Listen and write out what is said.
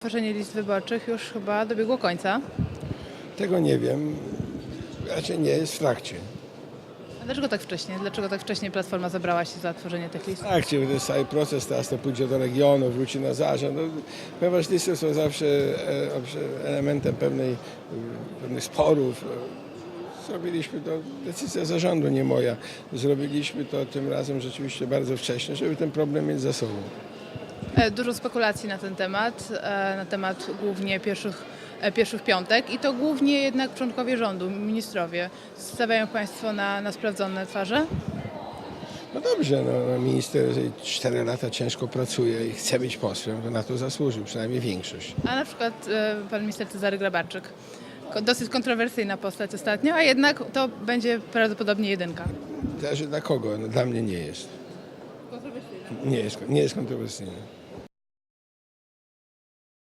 tworzenie list wyborczych już chyba dobiegło końca. Tego nie wiem. Raczej nie jest w trakcie. A dlaczego tak wcześnie? Dlaczego tak wcześnie Platforma zabrała się za tworzenie tych list? W trakcie, bo to jest cały proces, teraz to pójdzie do regionu, wróci na zarząd. No, ponieważ listy są zawsze e, owszem, elementem pewnej, pewnych sporów. Zrobiliśmy to, decyzja zarządu, nie moja. Zrobiliśmy to tym razem rzeczywiście bardzo wcześnie, żeby ten problem mieć za sobą. E, Dużo spekulacji na ten temat, e, na temat głównie pierwszych, e, pierwszych piątek i to głównie jednak członkowie rządu, ministrowie. Stawiają Państwo na, na sprawdzone twarze? No dobrze, no, no, minister jeżeli 4 lata ciężko pracuje i chce być posłem, to na to zasłużył, przynajmniej większość. A na przykład pan minister Cezary Grabarczyk. Dosyć kontrowersyjna postać ostatnio, a jednak to będzie prawdopodobnie jedynka. Zależy dla kogo, no, dla mnie nie jest. Nie jest, nie jest kontrowersyjny.